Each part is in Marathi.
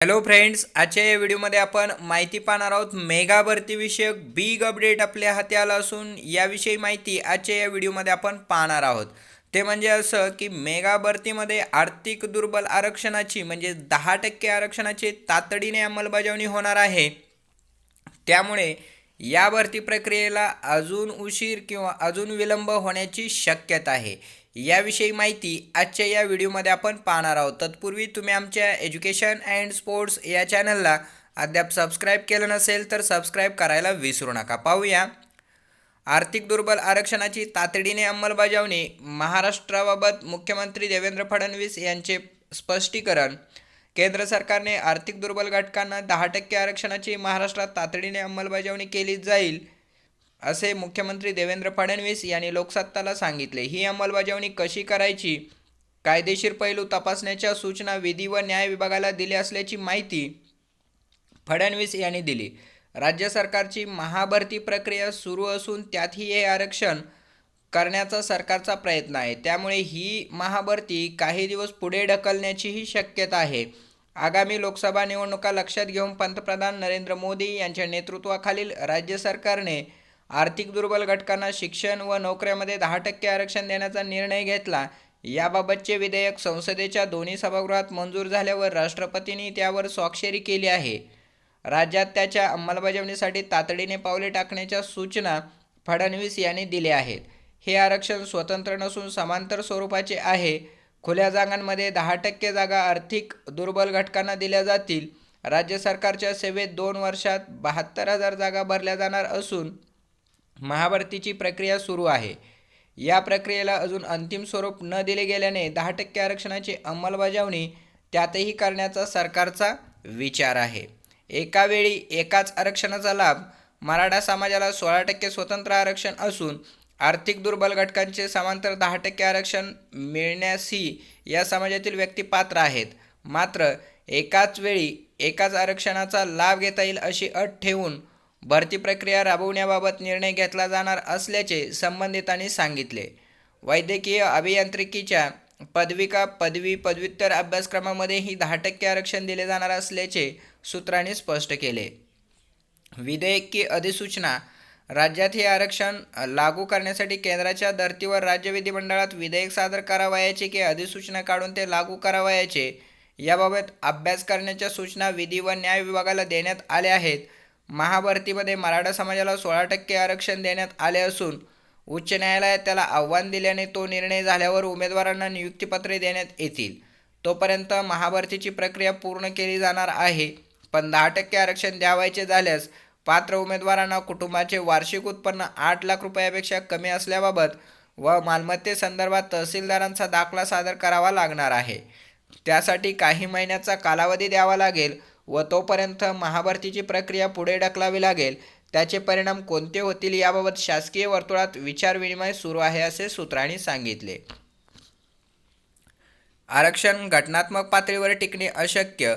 हॅलो फ्रेंड्स आजच्या या व्हिडिओमध्ये आपण माहिती पाहणार आहोत मेगा भरतीविषयक बिग अपडेट आपल्या हाती आला असून याविषयी माहिती आजच्या या व्हिडिओमध्ये आपण पाहणार आहोत. ते म्हणजे असं की मेगा भरतीमध्ये आर्थिक दुर्बल आरक्षणाची म्हणजे दहा टक्के आरक्षणाची तातडीने अंमलबजावणी होणार आहे. त्यामुळे या भरती प्रक्रियेला अजून उशीर किंवा अजून विलंब होण्याची शक्यता आहे. याविषयी माहिती आजच्या या व्हिडिओमध्ये आपण पाहणार आहोत. तत्पूर्वी तुम्ही आमच्या एज्युकेशन अँड स्पोर्ट्स या चॅनलला अद्याप सबस्क्राईब केलं नसेल तर सबस्क्राईब करायला विसरू नका. पाहूया. आर्थिक दुर्बल आरक्षणाची तातडीने अंमलबजावणी महाराष्ट्राबाबत मुख्यमंत्री देवेंद्र फडणवीस यांचे स्पष्टीकरण. केंद्र सरकारने आर्थिक दुर्बल घटकांना दहा टक्के आरक्षणाची महाराष्ट्रात तातडीने अंमलबजावणी केली जाईल. असे मुख्यमंत्री देवेंद्र फडणवीस यांनी लोकसत्ताला सांगितले. ही अंमलबजावणी कशी करायची? कायदेशीर पैलू तपासण्याच्या सूचना विधी व न्याय विभागाला दिल्या असल्याची माहिती फडणवीस यांनी दिली. राज्य सरकारची महाभरती प्रक्रिया सुरू असून त्यातही हे आरक्षण करण्याचा सरकारचा प्रयत्न आहे. त्यामुळे ही महाभरती काही दिवस पुढे ढकलण्याचीही शक्यता आहे. आगामी लोकसभा निवडणुका लक्षात घेऊन पंतप्रधान नरेंद्र मोदी यांच्या नेतृत्वाखालील राज्य सरकारने आर्थिक दुर्बल घटकांना शिक्षण व नोकऱ्यामध्ये दहा टक्के आरक्षण देण्याचा निर्णय घेतला. याबाबतचे विधेयक संसदेच्या दोन्ही सभागृहात मंजूर झाल्यावर राष्ट्रपतींनी त्यावर स्वाक्षरी केली आहे. राज्यात त्याच्या अंमलबजावणीसाठी तातडीने पावले टाकण्याच्या सूचना फडणवीस यांनी दिल्या आहेत. हे आरक्षण स्वतंत्र नसून समांतर स्वरूपाचे आहे. खुल्या जागांमध्ये दहा टक्के जागा आर्थिक दुर्बल घटकांना दिल्या जातील. राज्य सरकारच्या सेवेत दोन वर्षात बहात्तर हजार जागा भरल्या जाणार असून महाभरतीची प्रक्रिया सुरू आहे. या प्रक्रियेला अजून अंतिम स्वरूप न दिले गेल्याने दहा टक्के आरक्षणाची अंमलबजावणी त्यातही करण्याचा सरकारचा विचार आहे. एका वेळी एकाच आरक्षणाचा लाभ मराठा समाजाला सोळा टक्के स्वतंत्र आरक्षण असून आर्थिक दुर्बल घटकांचे समांतर दहा टक्के आरक्षण मिळण्यासही या समाजातील व्यक्ती पात्र आहेत. मात्र एकाच वेळी एकाच आरक्षणाचा लाभ घेता येईल अशी अट ठेवून भरती प्रक्रिया राबवण्याबाबत निर्णय घेतला जाणार असल्याचे संबंधितांनी सांगितले. वैद्यकीय अभियांत्रिकीच्या पदविका पदवी पदव्युत्तर अभ्यासक्रमामध्येही दहा टक्के आरक्षण दिले जाणार असल्याचे सूत्रांनी स्पष्ट केले. विधेयकी अधिसूचना राज्यात हे आरक्षण लागू करण्यासाठी केंद्राच्या धर्तीवर राज्य विधिमंडळात विधेयक सादर करावयाचे की अधिसूचना काढून ते लागू करावयाचे याबाबत अभ्यास करण्याच्या सूचना विधी व न्याय विभागाला देण्यात आल्या आहेत महाभरतीमध्ये मराठा समाजाला सोळा टक्के आरक्षण देण्यात आले असून उच्च न्यायालयात त्याला आव्हान दिल्याने तो निर्णय झाल्यावर उमेदवारांना नियुक्तीपत्रे देण्यात येतील. तोपर्यंत महाभरतीची प्रक्रिया पूर्ण केली जाणार आहे. पण दहा टक्के आरक्षण द्यावायचे झाल्यास पात्र उमेदवारांना कुटुंबाचे वार्षिक उत्पन्न आठ लाख रुपयापेक्षा कमी असल्याबाबत व मालमत्तेसंदर्भात तहसीलदारांचा दाखला सादर करावा लागणार आहे. त्यासाठी काही महिन्याचा कालावधी द्यावा लागेल. व तोपर्यंत महाभरतीची प्रक्रिया पुढे ढकलावी लागेल. त्याचे परिणाम कोणते होतील याबाबत शासकीय वर्तुळात विचारविनिमय सुरू आहे असे सूत्रांनी सांगितले. आरक्षण घटनात्मक पातळीवर टिकणे अशक्य.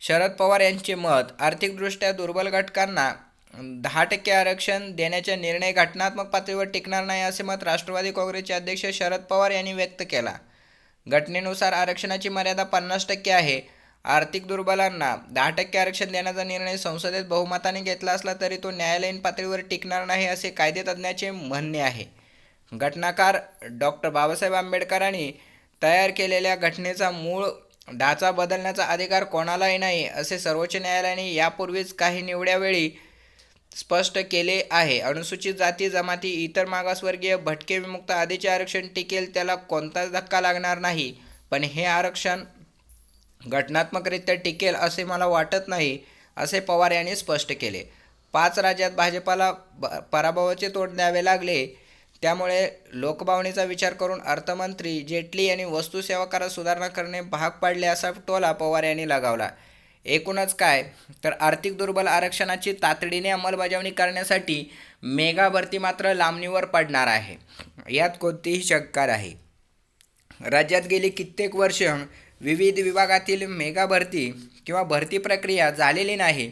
शरद पवार यांचे मत आर्थिकदृष्ट्या दुर्बल घटकांना दहा टक्के आरक्षण देण्याचा निर्णय घटनात्मक पातळीवर टिकणार नाही असे मत राष्ट्रवादी काँग्रेसचे अध्यक्ष शरद पवार यांनी व्यक्त केला. घटनेनुसार आरक्षणाची मर्यादा पन्नास टक्के आहे. आर्थिक दुर्बलांना दहा टक्के आरक्षण देण्याचा निर्णय संसदेत बहुमताने घेतला असला तरी तो न्यायालयीन पातळीवर टिकणार नाही असे कायदेतज्ञाचे म्हणणे आहे. घटनाकार डॉक्टर बाबासाहेब आंबेडकरांनी तयार केलेल्या घटनेचा मूळ ढाचा बदलण्याचा अधिकार कोणालाही नाही असे सर्वोच्च न्यायालयाने यापूर्वीच काही निवड्यावेळी स्पष्ट केले आहे. अनुसूचित जाती जमाती इतर मागासवर्गीय भटके विमुक्त आधीचे आरक्षण टिकेल त्याला कोणताच धक्का लागणार नाही. पण हे आरक्षण घटनात्मकरित्या टिकेल असे मला वाटत नाही असे पवार यांनी स्पष्ट केले. पाच राज्यात भाजपाला पराभवाचे तोंड द्यावे लागले. त्यामुळे लोकभावनेचा विचार करून अर्थमंत्री जेटली यांनी वस्तूसेवा करात सुधारणा करणे भाग पाडले असा टोला पवार यांनी लगावला. एकूणच काय? तर आर्थिक दुर्बल आरक्षणाची तातडीने अंमलबजावणी करण्यासाठी मेगा भरती मात्र लांबणीवर पडणार आहे. यात कोणतीही शंका नाही. राज्यात गेली कित्येक वर्ष विविध विभागातील मेगा भरती किंवा भरती प्रक्रिया झालेली नाही.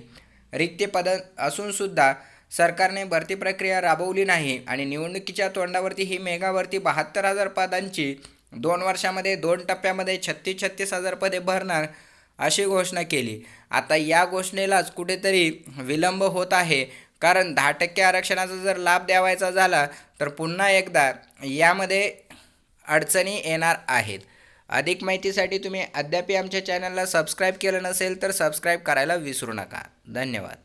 रिक्त पद असूनसुद्धा सरकारने भरती प्रक्रिया राबवली नाही आणि निवडणुकीच्या तोंडावरती ही मेगा भरती बहात्तर हजार पदांची दोन वर्षामध्ये दोन टप्प्यामध्ये छत्तीस छत्तीस हजार पदे भरणार अशी घोषणा केली. आता या घोषणेलाच कुठेतरी विलंब होत आहे. कारण दहा टक्के आरक्षणाचा जर लाभ द्यावायचा झाला तर पुन्हा एकदा यामध्ये अडचणी येणार आहेत. अधिक माहितीसाठी तुम्ही अद्याप आमच्या चॅनलला सबस्क्राईब केलं नसेल तर सबस्क्राईब करायला विसरू नका. धन्यवाद.